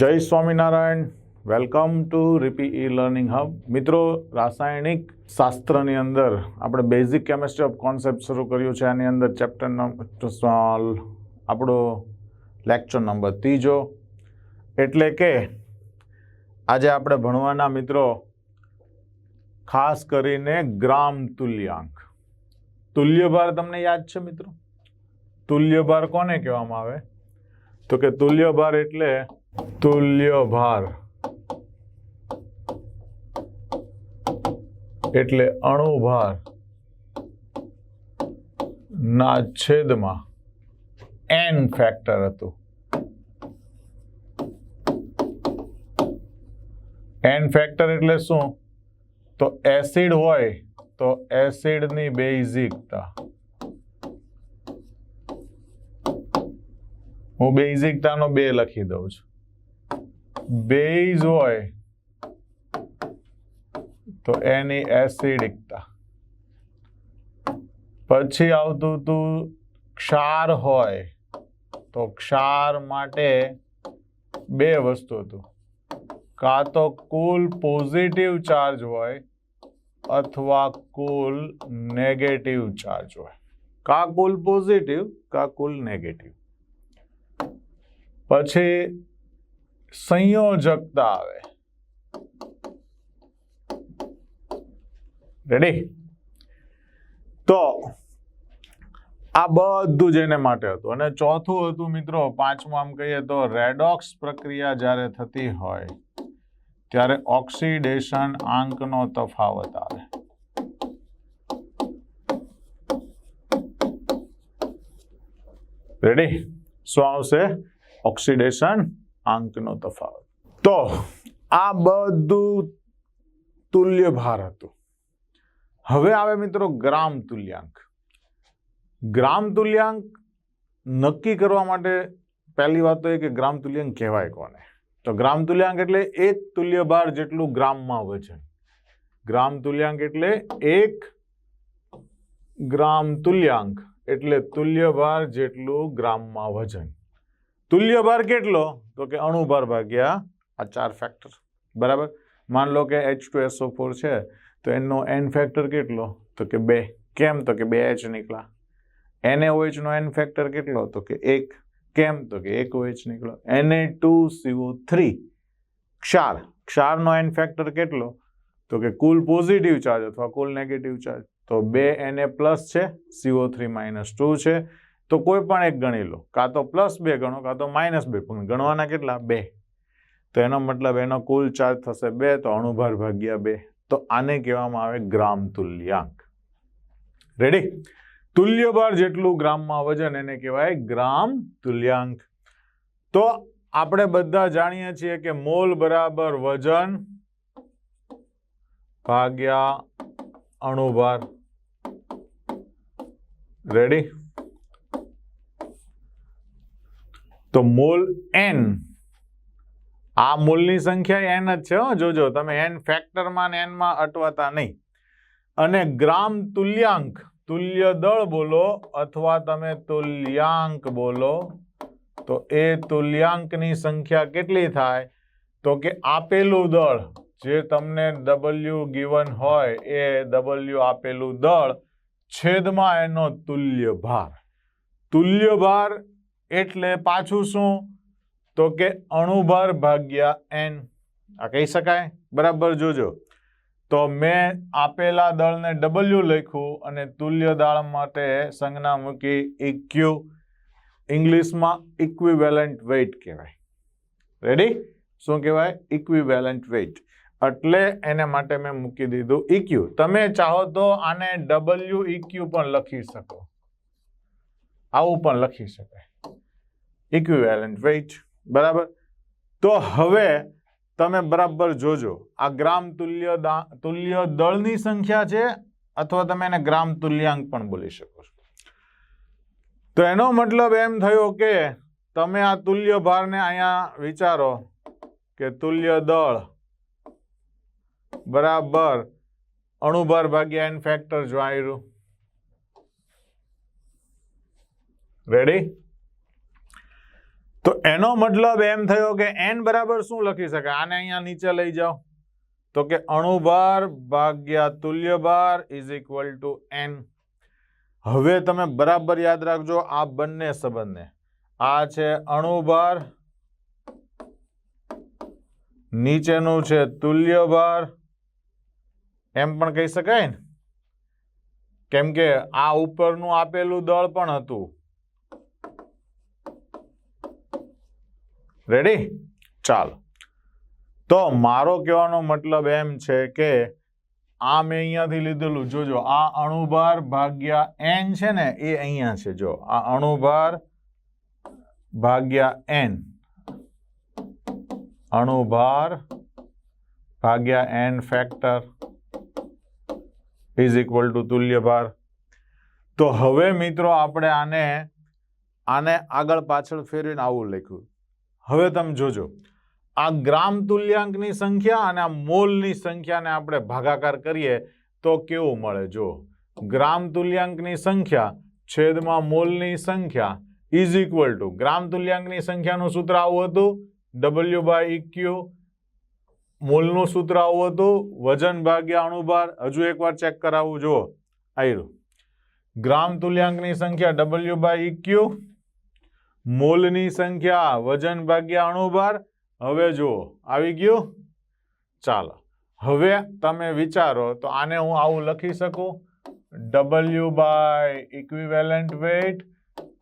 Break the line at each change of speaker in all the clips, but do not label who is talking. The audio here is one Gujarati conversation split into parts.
જય Swaminarayan. Welcome to રિપી E learning hub મિત્રો, રાસાયણિક શાસ્ત્રની અંદર આપણે બેઝિક કેમિસ્ટ્રી ઓફ કોન્સેપ્ટ શરૂ કર્યું છે. આની અંદર ચેપ્ટર નંબર આપણો લેક્ચર નંબર ત્રીજો. એટલે કે આજે આપણે ભણવાના મિત્રો, ખાસ કરીને ગ્રામ તુલ્યાંક. તુલ્યભાર તમને યાદ છે મિત્રો? તુલ્યભાર કોને કહેવામાં આવે? તો કે તુલ્યભાર એટલે તુલ્ય ભાર એટલે અણુભાર. ના છેદમાં એન ફેક્ટર હતું. એન ફેક્ટર એટલે શું? તો એસિડ હોય તો એસિડની બેઝિકતા. હું બેઝિકતાનો બે લખી દઉં છું. બેઝ હોય તો એની એસિડિકતા પછી આવતું હતું ક્ષાર હોય તો ક્ષાર માટે બે વસ્તુ હતું. કાં તો કુલ પોઝિટિવ ચાર્જ હોય અથવા કુલ નેગેટિવ ચાર્જ હોય. કા કુલ પોઝિટિવ કા કુલ નેગેટિવ પછી સંયોજકતા આવે. રેડી તો આ બધું જ એને માટે હતું. અને ચોથું હતું મિત્રો, પાંચમું આમ કહીએ તો રેડોક્સ પ્રક્રિયા જ્યારે થતી હોય, ત્યારે ઓક્સિડેશન આંકનો તફાવત આવે. રેડી શું આવશે? ઓક્સિડેશન આંકનો તફાવત. તો આ બધું તુલ્ય ભાર હતું. હવે આવે મિત્રો ગ્રામ તુલ્યાંક. ગ્રામ તુલ્યાંક નક્કી કરવા માટે પહેલી વાત તો એ કે ગ્રામ તુલ્યાંક કહેવાય કોને? તો ગ્રામ તુલ્યાંક એટલે એક તુલ્ય ભાર જેટલું ગ્રામમાં વજન ગ્રામ તુલ્યાંક એટલે એક ગ્રામ તુલ્યાંક એટલે તુલ્ય ભાર જેટલું ગ્રામમાં વજન. તુલ્ય ભાર કેટલો? તો કે અણુભાર ભાગ્યા આ ચાર ફેક્ટર બરાબર? માન લો કે એચ ટુ એસઓ ફોર છે, તો એનો એન ફેક્ટર કેટલો? તો કે બે. કેમ? તો કે બે એચ નીકળ્યા. એનએઓએચ નો એન ફેક્ટર કેટલો? તો કે એક. કેમ? તો કે એક ઓએચ નીકળ્યો. એને ટુ સીઓ થ્રી ક્ષાર. ક્ષારનો એન ફેક્ટર કેટલો? તો કે કુલ પોઝિટિવ ચાર્જ અથવા કુલ નેગેટિવ ચાર્જ તો બે એને પ્લસ છે સીઓ થ્રી માઇનસ ટુ છે. તો કોઈ પણ એક ગણી લો. કાં તો પ્લસ બે ગણો, કાં તો માઇનસ બે. પણ ગણવાના કેટલા? બે. તો એનો મતલબ એનો કુલ ચાર્જ થશે બે, તો અણુભાર ભાગ્યા બે. તો આને કહેવામાં આવે ગ્રામ તુલ્યાંક. રેડી તુલ્યભાર જેટલું ગ્રામમાં વજન, એને કહેવાય ગ્રામ તુલ્યાંક. તો આપણે બધા જાણીએ છીએ કે મોલ બરાબર વજન ભાગ્યા અણુભાર. રેડી તો મૂલ એન આ મૂલની સંખ્યા એન જ છે જોજો, તમે એન ફેક્ટરમાં ને એનમાં અટવાતા નહીં. અને ગ્રામ તુલ્યાંક, તુલ્ય દળ બોલો અથવા તમે તુલ્યાંક બોલો, તો એ તુલ્યાંકની સંખ્યા કેટલી થાય? તો કે આપેલું દળ, જે તમને ડબલ્યુ ગીવન હોય, એ ડબલ્યુ આપેલું દળ છેદમાં એનો તુલ્ય ભાર તુલ્ય ભાર એટલે પાછું શું? તો કે અણુભાર ભાગ્યા એન આ કહી શકાય? બરાબર જોજો. તો મેં આપેલા દળને ડબલ્યુ લખ્યું અને તુલ્ય દળ માટે સંજ્ઞા મૂકી ઇક્યુ ઇંગ્લિશમાં ઇક્વિવેલન્ટ વેઇટ કહેવાય. રેડી શું કહેવાય? ઇક્વિવેલન્ટ વેઇટ એટલે એને માટે મેં મૂકી દીધું ઇક્યુ તમે ચાહો તો આને ડબલ્યુ ઇક્યુ પણ લખી શકો. આવું પણ લખી શકાય. ઇક્વિવેલન્ટ વેઇટ બરાબર? તો હવે તમે બરાબર જોજો. આ ગ્રામ તુલ્ય તુલ્ય દળની સંખ્યા છે અથવા તમે એને ગ્રામ તુલ્યાંક પણ બોલી શકો છો. તો એનો મતલબ એમ થયો કે તમે આ તુલ્ય ભારને અહીંયા વિચારો કે તુલ્ય દળ બરાબર અણુભાર ભાગ્યા એન ફેક્ટર જો આવ્યું રેડી તો એનો મતલબ એમ થયો કે એન બરાબર શું લખી શકાય? આને અહીંયા નીચે લઈ જાઓ. તો કે અણુભાર ભાગ્યા તુલ્ય ભાર ઇઝ ઇક્વલ ટુ એન હવે તમે બરાબર યાદ રાખજો આ બંને સંબંધને. આ છે અણુભાર, નીચેનું છે તુલ્ય ભાર એમ પણ કહી શકાય ને? કેમ કે આ ઉપરનું આપેલું દળ પણ હતું. રેડી ચાલો. તો મારો કહેવાનો મતલબ એમ છે કે આ મેં અહીંયાથી લીધેલું. જોજો આ અણુભાર ભાગ્યા એન છે ને એ અહીંયા છે. જો આ અણુભાર ભાગ્યા એન અણુભાર ભાગ્યા N factor is equal to તુલ્યભાર. તો હવે મિત્રો આપણે આને આને આગળ પાછળ ફેરવીને આવું લખ્યું. હવે તમે જોજો. આ ગ્રામ તુલ્યાંકની સંખ્યા અને આ મોલની સંખ્યાને આપણે ભાગાકાર કરીએ તો કેવું મળે? જો, ગ્રામ તુલ્યાંકની સંખ્યા છેદમાં મોલની સંખ્યા ઇઝ ઇક્વલ ટુ ગ્રામ તુલ્યાંકની સંખ્યાનું સૂત્ર આવું હતું? ડબલ્યુ બાય ઇક્યુ મોલનું સૂત્ર આવું હતું? વજન ભાગ્યા અણુભાર, હજુ એકવાર ચેક કરાવવું જુઓ. આયરું. ગ્રામ તુલ્યાંકની સંખ્યા ડબલ્યુ બાય ઇક્યુ મોલની સંખ્યા વજન ભાગ્યા અણુભાર. હવે જુઓ, આવી ગયું? ચાલો, હવે તમે વિચારો, તો આને હું આવું લખી શકું? W by equivalent weight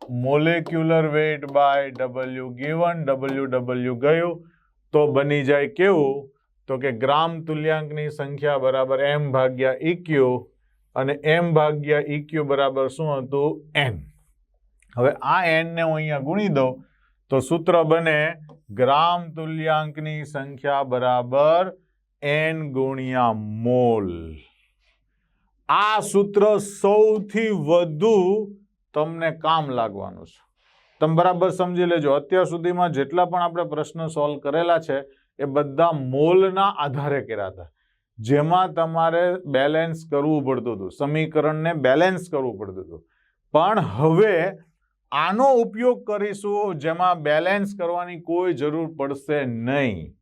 molecular weight by W given W W ગયું. તો બની જાય કેવું? તો કે ગ્રામ તુલ્યાંકની સંખ્યા બરાબર એમ ભાગ્યા ઇક્યુ અને એમ ભાગ્યા ઇક્યુ બરાબર શું હતું? એન હવે આ એનને હું અહીંયા ગુણી દઉં, તો સૂત્ર બને ગ્રામ તુલ્યાંકની સંખ્યા બરાબર એન ગુણ્યા મોલ. આ સૂત્ર સૌથી વધુ તમને કામ લાગવાનું છે. તમે બરાબર સમજી લેજો, અત્યાર સુધીમાં જેટલા પણ આપણે પ્રશ્ન સોલ્વ કરેલા છે, એ બધા મોલના આધારે કર્યા હતા. જેમાં તમારે બેલેન્સ કરવું પડતું હતું, સમીકરણને બેલેન્સ કરવું પડતું હતું. પણ હવે આનો ઉપયોગ કરીશું જેમાં બેલેન્સ કરવાની કોઈ જરૂર પડશે નહીં.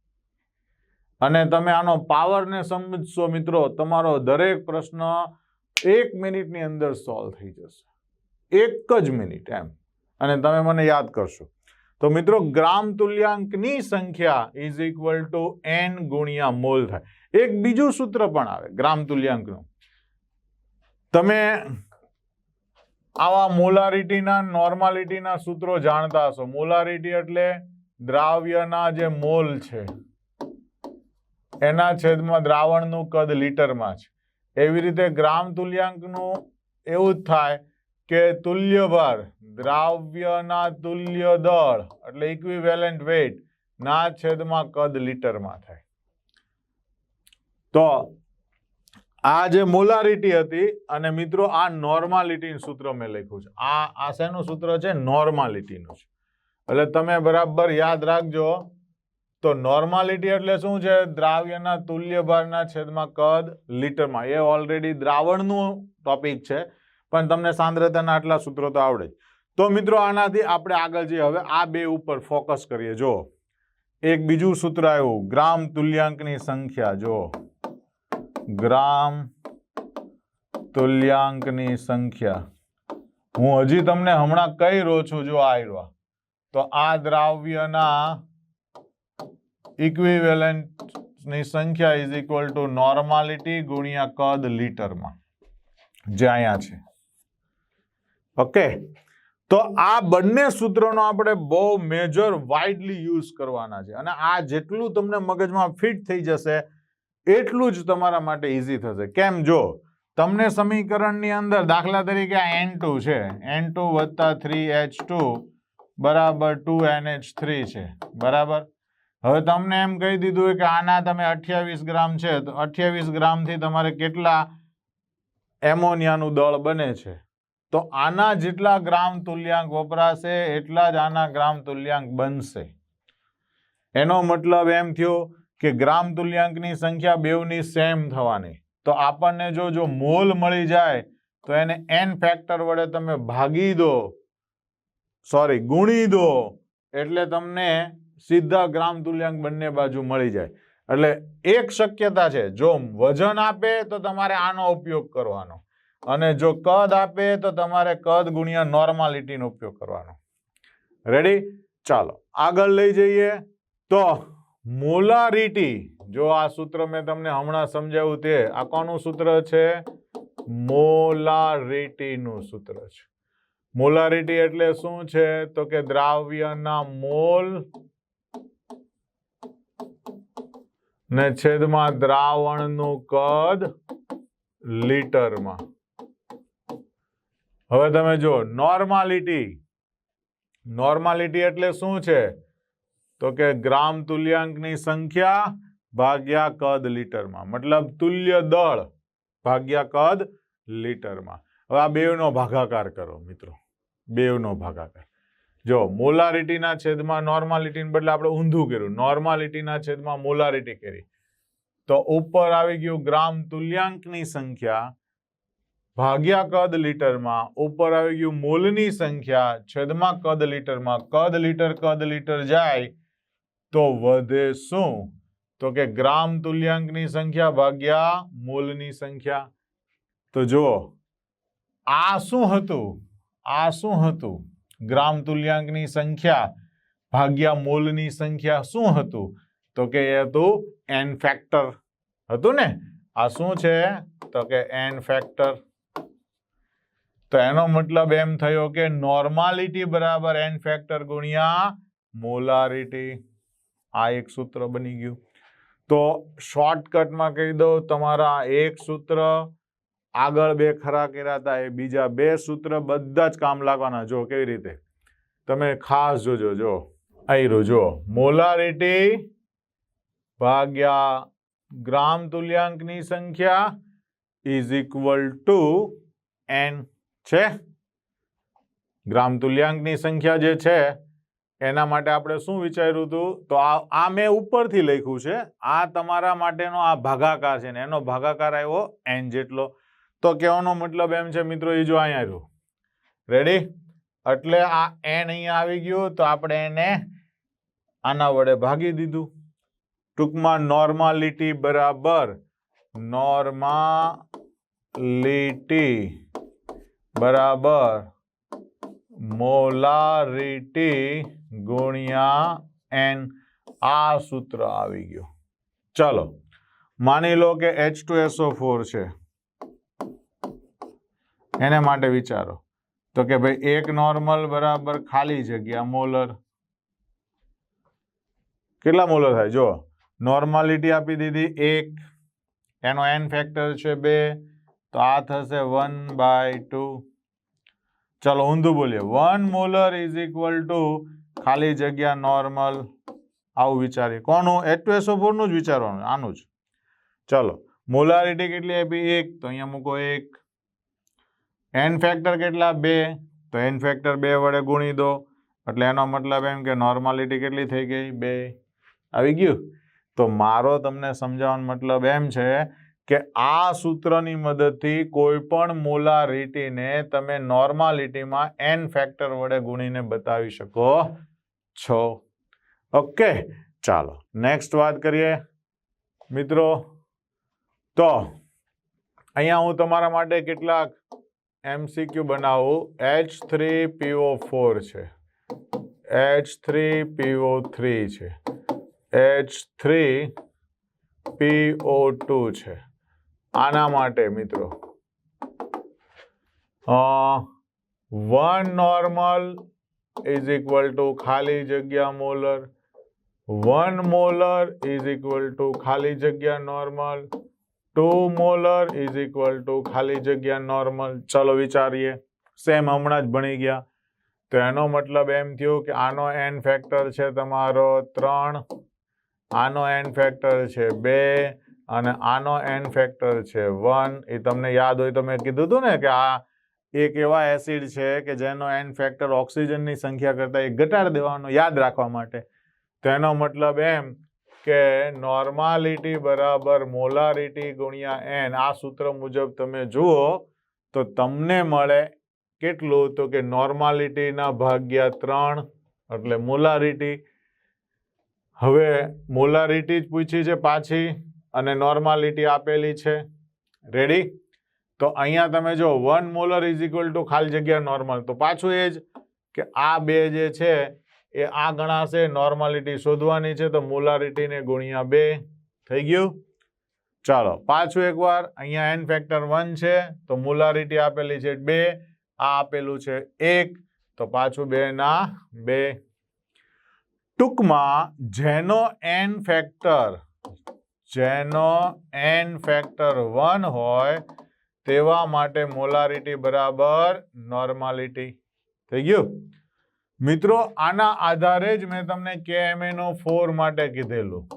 અને તમે આનો પાવરને સમજશો મિત્રો, તમારો દરેક પ્રશ્ન એક મિનિટની અંદર સોલ્વ થઈ જશે. એક જ મિનિટ એમ. અને તમે મને યાદ કરશો. તો મિત્રો, ગ્રામ તુલ્યાંકની સંખ્યા ઇઝ ઇક્વલ ટુ એન ગુણ્યા મોલ થાય. એક બીજું સૂત્ર પણ આવે, ગ્રામ તુલ્યાંકનું. તમે આવા મોલારિટીના નોર્માલિટીના સૂત્રો જાણતા હશો. મોલારિટી એટલે દ્રાવ્યના જે મોલ છે, એના છેદમાં દ્રાવણનું કદ લીટરમાં છે. એવી રીતે ગ્રામ તુલ્યાંકનું એવું જ થાય કે તુલ્યભાર દ્રાવ્યના તુલ્ય દળ, એટલે ઇક્વિવેલન્ટ વેઇટ ના છેદમાં કદ લીટરમાં થાય. તો આ જે મોલારિટી હતી, અને મિત્રો આ નોર્માલિટીનું સૂત્ર મેં લખ્યું છે. આ આ શેનું સૂત્ર છે? નોર્માલિટીનું છે. એટલે તમે બરાબર યાદ રાખજો, તો નોર્માલિટી એટલે શું છે? દ્રાવ્યના તુલ્ય ભારના છેદમાં કદ, લીટરમાં. એ ઓલરેડી દ્રાવણનું ટોપિક છે, પણ તમને સાંદ્રતાના આટલા સૂત્રો તો આવડે તો મિત્રો આનાથી આપણે આગળ જઈએ. હવે આ બે ઉપર ફોકસ કરીએ. જો, એક બીજું સૂત્ર આવ્યું, ગ્રામ તુલ્યાંકની સંખ્યા. જો ગ્રામ તુલ્યાંકની સંખ્યા. હું હજી તમને હમણાં કહી રહ્યો છું, જો આવ્યા. તો આ દ્રાવ્યના ઇક્વિવેલન્ટની સંખ્યા ઇઝ ઇક્વલ ટુ નોર્માલિટી ગુણ્યા કદ લીટરમાં. જે અહીંયા છે. ઓકે? તો આ બંને સૂત્રોનો આપણે બહુ મેજર વાઇડલી યુઝ કરવાના છે. અને આ જેટલું તમને મગજમાં ફિટ થઈ જશે એટલું જ તમારા માટે ઇઝી થશે. કેમ? જો, તમને સમીકરણની અંદર દાખલા તરીકે આ એન ટુ છે. એન ટુ વત્તા થ્રી એચ ટુ બરાબર ટુ એન એચ થ્રી છે. બરાબર? હવે તમને એમ કહી દીધું કે આના તમે અઠ્યાવીસ ગ્રામ છે, તો અઠ્યાવીસ ગ્રામથી તમારે કેટલા એમોનિયાનું દળ બને છે? તો આના જેટલા ગ્રામ તુલ્યાંક વપરાશે, એટલા જ આના ગ્રામ તુલ્યાંક બનશે. એનો મતલબ એમ થયો કે ગ્રામ તુલ્યાંકની સંખ્યા બેવની સેમ થવાની. તો આપણને જો જો મોલ મળી જાય, તો એને એન ફેક્ટર વડે તમે ભાગી દો સોરી ગુણી દો, એટલે તમને સીધા ગ્રામ તુલ્યાંક બંને બાજુ મળી જાય. એટલે એક શક્યતા છે, જો વજન આપે તો તમારે આનો ઉપયોગ કરવાનો અને જો કદ આપે તો તમારે કદ ગુણ્યા નોર્માલિટીનો ઉપયોગ કરવાનો. રેડી ચાલો, આગળ લઈ જઈએ. તો મોલારિટી. જો આ સૂત્ર મેં તમને હમણાં સમજાવ્યું તે, આ કોનું સૂત્ર છે? મોલારિટીનું સૂત્ર છે. મોલારિટી એટલે શું છે? તો કે દ્રાવ્યના મોલ ને છેદમાં દ્રાવણનું કદ લીટરમાં. હવે તમે જો નોર્માલિટી. નોર્માલિટી એટલે શું છે? તો કે ગ્રામ તુલ્યાંકની સંખ્યા ભાગ્યા કદ લીટરમાં. મતલબ તુલ્ય દળ ભાગ્યા કદ લીટરમાં. હવે આ બેવનો ભાગાકાર કરો મિત્રો. બેવનો ભાગાકાર. જો મોલારિટીના છેદમાં નોર્માલિટીને બદલે આપણે ઊંધું કર્યું. નોર્માલિટીના છેદમાં મોલારિટી કરી. તો ઉપર આવી ગયું ગ્રામ તુલ્યાંકની સંખ્યા ભાગ્યા કદ લીટરમાં. ઉપર આવી ગયું મોલની સંખ્યા છેદમાં કદ લીટરમાં. કદ લીટર કદ લીટર જાય તો વધે શું? તો કે ગ્રામ તુલ્યાંકની સંખ્યા ભાગ્યા મોલની સંખ્યા. તો જુઓ, આ શું હતું? આ શું હતું? ગ્રામ તુલ્યાંકની સંખ્યા ભાગ્યા મોલની સંખ્યા શું હતું? તો કે એ હતું એન ફેક્ટર હતું ને? આ શું છે? તો કે એન ફેક્ટર તો એનો મતલબ એમ થયો કે નોર્માલિટી બરાબર એન ફેક્ટર ગુણ્યા મોલારિટી આ એક સૂત્ર બની ગયું. તો શોર્ટકટમાં કહી દઉં, તમારા એક સૂત્ર આગળ બે ખરા કર્યા હતા એ બીજા બે સૂત્ર બધા જ કામ લાગવાના. જો, કેવી રીતે? તમે ખાસ જોજો, જો આયરું જો. મોલારિટી ભાગ્યા ગ્રામ તુલ્યાંકની સંખ્યા ઇઝ ઇક્વલ ટુ એન છે. ગ્રામ તુલ્યાંકની સંખ્યા જે છે એના માટે આપણે શું વિચાર્યું હતું? તો આ મેં ઉપરથી લખ્યું છે, આ તમારા માટેનો આ ભાગાકાર છે ને, એનો ભાગાકાર આવ્યો એન જેટલો. તો કહેવાનો મતલબ એમ છે મિત્રો, એ જો અહીંયા રહ્યું. રેડી એટલે આ એન અહીંયા આવી ગયું, તો આપણે એને આના વડે ભાગી દીધું. ટૂંકમાં નોર્માલિટી બરાબર નોર્માલિટી બરાબર મોલારિટી ગુણ્યા એન. આ સૂત્ર આવી ગયું. ચલો, માની લો કે એચ ટુ એસઓ ફોર છે. એને માટે વિચારો. તો કે ભાઈ, એક નોર્મલ બરાબર ખાલી જગ્યા મોલર કેટલા મોલર થાય? જો નોર્માલિટી આપી દીધી એક. એનો એન ફેક્ટર છે બે. તો આ થશે વન બાય ટુ ચલો, ઊંધું બોલીએ. One molar is equal to ખાલી જગ્યા નોર્મલ આવું વિચારીએ. કોનું? એટવેસો ફોરનું જ વિચારવાનું, આનું જ. ચલો મોલારિટી કેટલી આપી? એક, તો અહીંયા મૂકો એક. એન ફેક્ટર કેટલા? બે. તો એન ફેક્ટર બે વડે ગુણી દો. એટલે એનો મતલબ એમ કે નોર્માલિટી કેટલી થઈ ગઈ? બે. આવી ગયું? તો મારો તમને સમજાવવાનો મતલબ એમ છે કે આ સૂત્રની મદદથી કોઈ પણ મોલારિટીને તમે નોર્માલિટીમાં એન ફેક્ટર વડે ગુણીને બતાવી શકો છો. ઓકે ચાલો નેક્સ્ટ વાત કરીએ. મિત્રો, તો અહીંયા હું તમારા માટે કેટલાક એમસીક્યુ બનાવું. એચ થ્રી પીઓ ફોર છે. એચ થ્રી પીઓ થ્રી છે. એચ થ્રી પીઓ ટુ છે. આના માટે, મિત્રો. One normal is equal to ખાલી જગ્યા molar one molar is equal to ખાલી જગ્યા normal two molar is equal to ખાલી જગ્યા નોર્મલ ચલો વિચારીએ. સેમ હમણાં જ ભણી ગયા. તો એનો મતલબ એમ થયું કે આનો એન ફેક્ટર છે તમારો ત્રણ. આનો એન ફેક્ટર છે બે. અને આનો એન ફેક્ટર છે વન એ તમને યાદ હોય તો મેં કીધું હતું ને કે આ એક એવા એસિડ છે કે જેનો એન ફેક્ટર ઓક્સિજનની સંખ્યા કરતાં એ ઘટાડી દેવાનો યાદ રાખવા માટે. તેનો મતલબ એમ કે નોર્માલિટી બરાબર મોલારિટી ગુણ્યા એન આ સૂત્ર મુજબ તમે જુઓ તો તમને મળે કેટલું તો કે નોર્માલિટીના ભાગ્યા ત્રણ, એટલે મોલારિટી હવે મોલારિટી જ પૂછી છે પાછી. અને નોર્માલિટી આપેલી છે. રેડી તો અહીંયા તમે જો one molar is equal to ખાલી જગ્યા નોર્મલ તો પાછું એ જ કે આ બે જે છે, એ આ ગણાશે નોર્માલિટી શોધવાની છે, તો મોલારિટીને ગુણ્યા બે. થઈ ગયું? ચાલો, પાછું એકવાર, અહીંયા એન ફેક્ટર વન છે, તો મોલારિટી આપેલી છે બે, આ આપેલું છે એક, તો પાછું બે ના બે. ટૂંકમાં, જેનો એન ફેક્ટર જેનો એન ફેક્ટર વન હોય, તેવા માટે મોલારિટી બરાબર નોર્માલિટી થઈ ગયું? મિત્રો, આના આધારે જ મેં તમને કેએમએનો ફોર માટે કીધેલું.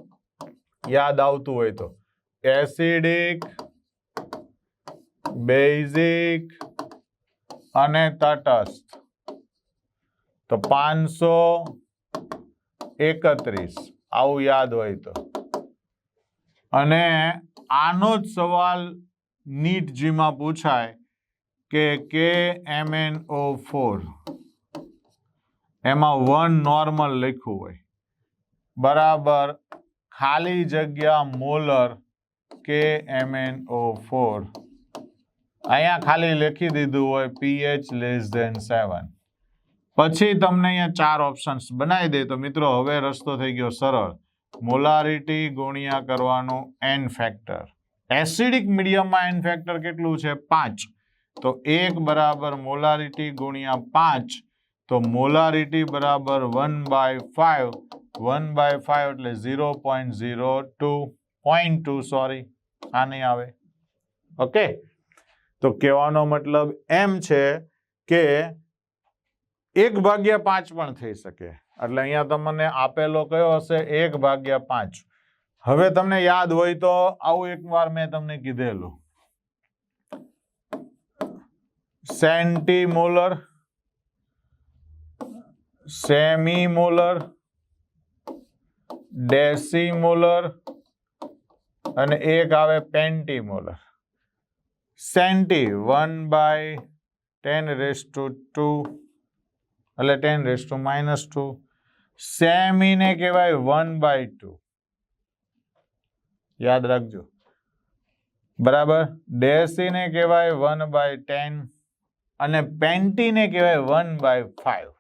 યાદ આવતું હોય તો. એસિડિક બેઝિક અને તટસ્થ. તો પાંચસો એકત્રીસ. આવું યાદ હોય તો. અને આનો જ સવાલ નીટ જીમાં પૂછાય કે K M N O four. એમાં વન નોર્મલ લખ્યું હોય. બરાબર ખાલી જગ્યા મોલર કે એમ એન ઓ ફોર. અહીંયા ખાલી લખી દીધું હોય પીએચ લેસ ધેન સેવન. પછી તમને અહીંયા ચાર ઓપ્શન્સ બનાવી દે તો મિત્રો હવે રસ્તો થઈ ગયો સરળ. મોલારિટી ગુણ્યા કરવાનું એન ફેક્ટર એસિડિક મીડિયમમાં એન ફેક્ટર કેટલું છે? પાંચ. તો એક બરાબર મોલારિટી ગુણ્યા પાંચ. તો મોલારિટી બરાબર one by five one by five એટલે zero point zero two point two sorry આ નહીં આવે. ઓકે તો કહેવાનો મતલબ એમ છે કે એક ભાગ્યા પાંચ પણ થઈ શકે. એટલે અહીંયા તમને આપેલો કયો હશે? એક ભાગ્યા પાંચ. હવે તમને યાદ હોય તો આવું એક વાર મેં તમને કીધેલું. સેન્ટીમોલર, સેમીમોલર, ડેસીમોલર અને એક આવે પેન્ટીમોલર. Centi, one by ten raise to two, એટલે ten raise to minus two. સેમીને કહેવાય વન બાય ટુ. યાદ રાખજો. બરાબર? ડેસીને કહેવાય વન બાય ટેન અને પેન્ટીને કહેવાય વન બાય ફાઈવ.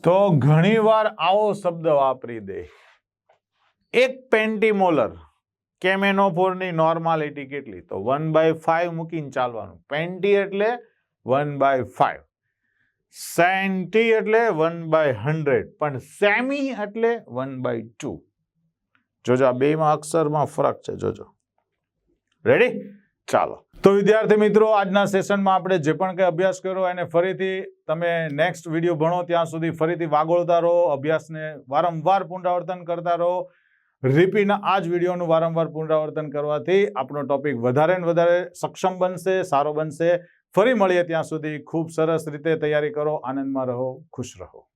તો ઘણીવાર આવો શબ્દ વાપરી દે. એક પેન્ટીમોલર કેમેનોફોરની નોર્માલિટી કેટલી? તો વન બાય ફાઈવ મૂકીને ચાલવાનું. પેન્ટી એટલે વન બાય ફાઈવ. સેન્ટી એટલે વન બાય હંડ્રેડ, પણ સેમી એટલે વન બાય ટુ. જોજો, આ બેમાં અક્ષરમાં ફરક છે, જોજો. રેડી ચાલો. તો વિદ્યાર્થી મિત્રો, આજના સેશનમાં આપણે જે પણ કંઈ અભ્યાસ કર્યો, એને ફરીથી તમે નેક્સ્ટ વીડિયો ભણો, ત્યાં સુધી ફરીથી વાગોળતા રહો, અભ્યાસને વારંવાર પુનરાવર્તન કરતા રહો. રિપીના આ જ વિડીયોનું વારંવાર પુનરાવર્તન કરવાથી આપણો ટોપિક વધારે ને વધારે સક્ષમ બનશે, સારો બનશે. ફરી મળીએ ત્યાં સુધી ખૂબ સરસ રીતે તૈયારી કરો આનંદમાં રહો ખુશ રહો.